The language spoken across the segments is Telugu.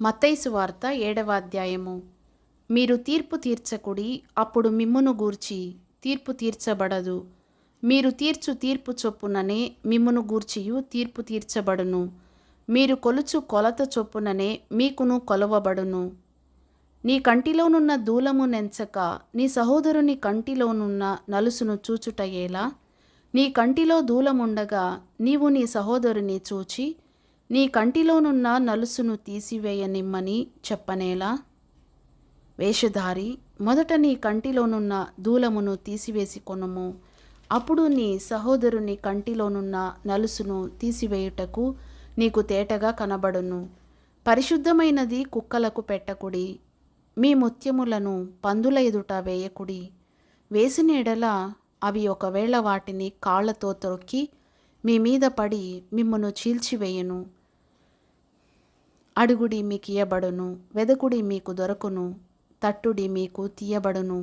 మత్తైసు వార్త ఏడవ అధ్యాయము మీరు తీర్పు తీర్చకుడి అప్పుడు మిమ్మును గూర్చి తీర్పు తీర్చబడదు. మీరు తీర్చు తీర్పు చొప్పుననే మిమ్మును గూర్చియు తీర్పు తీర్చబడును. మీరు కొలుచు కొలత చొప్పుననే మీకును కొలవబడును. నీ కంటిలోనున్న దూలము నెంచక నీ సహోదరుని కంటిలోనున్న నలుసును చూచుటయేలా నీ కంటిలో దూలముండగా నీవు నీ సహోదరుని చూచి నీ కంటిలోనున్న నలుసును తీసివేయనిమ్మని చెప్పనేలా? వేషధారి మొదట నీ కంటిలోనున్న దూలమును తీసివేసి కొనుము. అప్పుడు నీ సహోదరుని కంటిలోనున్న నలుసును తీసివేయుటకు నీకు తేటగా కనబడును. పరిశుద్ధమైనది కుక్కలకు పెట్టకుడి మీ ముత్యములను పందుల ఎదుట వేయకుడి. వేసిన ఎడల అవి ఒకవేళ వాటిని కాళ్ళతో త్రొక్కి మీ మీద పడి మిమ్మను చీల్చివేయను. అడుగుడి మీకు ఇయ్యబడును వెదకుడి మీకు దొరకును తట్టుడి మీకు తీయబడును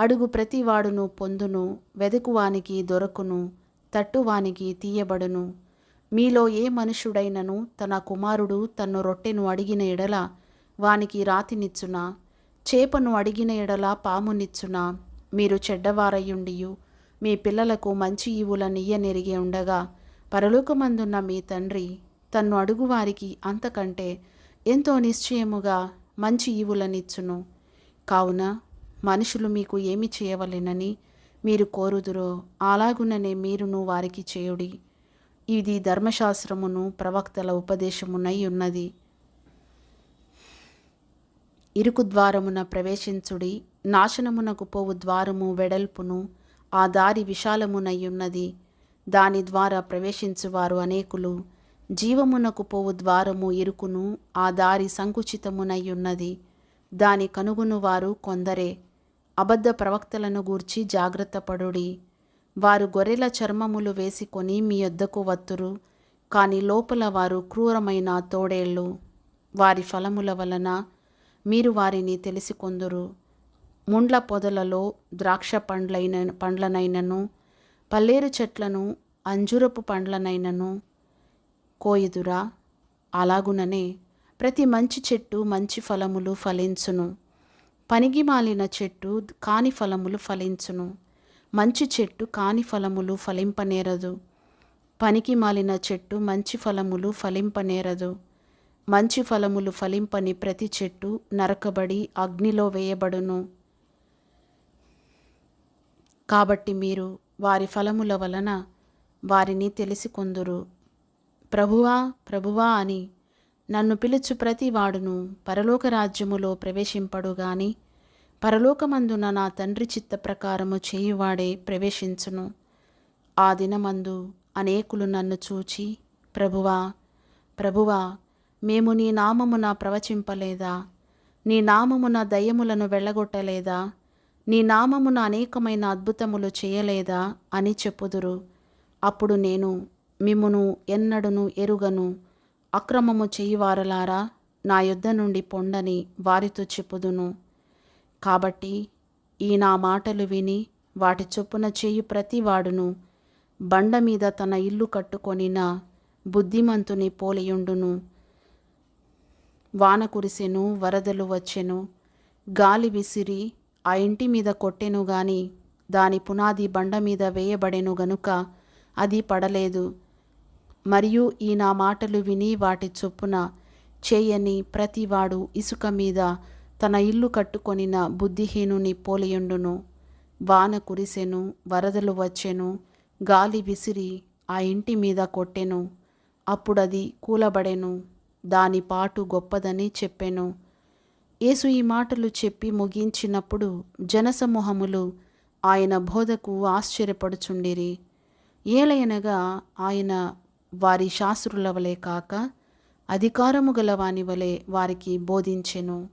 అడుగు ప్రతివాడును పొందును వెదకువానికి దొరకును తట్టువానికి తీయబడును. మీలో ఏ మనుషుడైనను తన కుమారుడు తన్ను రొట్టెను అడిగిన ఎడల వానికి రాతినిచ్చునా? చేపను అడిగిన ఎడల పామునిచ్చునా? మీరు చెడ్డవారయ్యుండియు మీ పిల్లలకు మంచి ఈవులనియ్యనెరిగి ఉండగా పరలోకమందున్న మీ తండ్రి తన్ను అడుగువారికి అంతకంటే ఎంతో నిశ్చయముగా మంచి ఈవులనిచ్చును. కావున మనుషులు మీకు ఏమి చేయవలెనని మీరు కోరుదురో అలాగుననే మీరును వారికి చేయుడి. ఇది ధర్మశాస్త్రమును ప్రవక్తల ఉపదేశమునై ఉన్నది. ఇరుకు ద్వారమున ప్రవేశించుడి నాశనమునకు పోవు ద్వారము వెడల్పును ఆ దారి విశాలమునై ఉన్నది. దాని ద్వారా ప్రవేశించువారు అనేకులు జీవమునకు పోవు ద్వారము ఇరుకును ఆ దారి సంకుచితమునయ్యున్నది. దాని కనుగొను వారు కొందరే. అబద్ధ ప్రవక్తలను గూర్చి జాగ్రత్తపడుడి వారు గొర్రెల చర్మములు వేసుకొని మీ యొద్దకు వత్తురు కానీ లోపల వారు క్రూరమైన తోడేళ్ళు. వారి ఫలముల వలన మీరు వారిని తెలిసికొందురు. ముండ్ల పొదలలో ద్రాక్ష పండ్లైన పండ్లనైనను పల్లేరు చెట్లను అంజురపు పండ్లనైనను కోయుదురా అలాగుననే ప్రతి మంచి చెట్టు మంచి ఫలములు ఫలించును. పనిగిమాలిన చెట్టు కాని ఫలములు ఫలించును. మంచి చెట్టు కాని ఫలములు ఫలింపనేరదు. పనికి మాలిన చెట్టు మంచి ఫలములు ఫలింపనేరదు. మంచి ఫలములు ఫలింపని ప్రతి చెట్టు నరకబడి అగ్నిలో వేయబడును. కాబట్టి మీరు వారి ఫలముల వలన వారిని తెలిసికొందురు. ప్రభువా ప్రభువా అని నన్ను పిలుచు ప్రతి వాడును పరలోక రాజ్యములో ప్రవేశింపడు గాని పరలోకమందున నా తండ్రి చిత్త ప్రకారము చేయువాడే ప్రవేశించును. ఆ దినమందు అనేకులు నన్ను చూచి ప్రభువా ప్రభువా మేము నీ నామమున ప్రవచింపలేదా? నీ నామమున దయ్యములను వెళ్ళగొట్టలేదా? నీ నామమున అనేకమైన అద్భుతములు చేయలేదా? అని చెప్పుదురు. అప్పుడు నేను మిమ్మును ఎన్నడును ఎరుగను. అక్రమము చేయువారలారా నా యుద్ధ నుండి పొండని వారితో చెప్పుదును. కాబట్టి ఈ నా మాటలు విని వాటి చొప్పున చేయు ప్రతివాడును. బండ మీద తన ఇల్లు కట్టుకొనిన బుద్ధిమంతుని పోలియుండును. వాన కురిసెను వరదలు వచ్చెను. గాలి విసిరి ఆ ఇంటి మీద కొట్టెను గాని దాని పునాది బండ మీద వేయబడెను గనుక అది పడలేదు. మరియు ఈ నా మాటలు విని వాటి చొప్పున చేయని ప్రతివాడు ఇసుక మీద తన ఇల్లు కట్టుకొనిన బుద్ధిహీనుని పోలియుండును. వాన కురిసెను వరదలు వచ్చెను గాలి విసిరి ఆ ఇంటి మీద కొట్టెను. అప్పుడది కూలబడెను దాని పాటు గొప్పదని చెప్పెను. యేసు ఈ మాటలు చెప్పి ముగించినప్పుడు జనసమూహములు ఆయన బోధకు ఆశ్చర్యపడుచుండిరి. ఏలయనగా ఆయన వారి శాస్త్రుల వలె కాక అధికారము గలవాని వలె వారికి బోధించెను.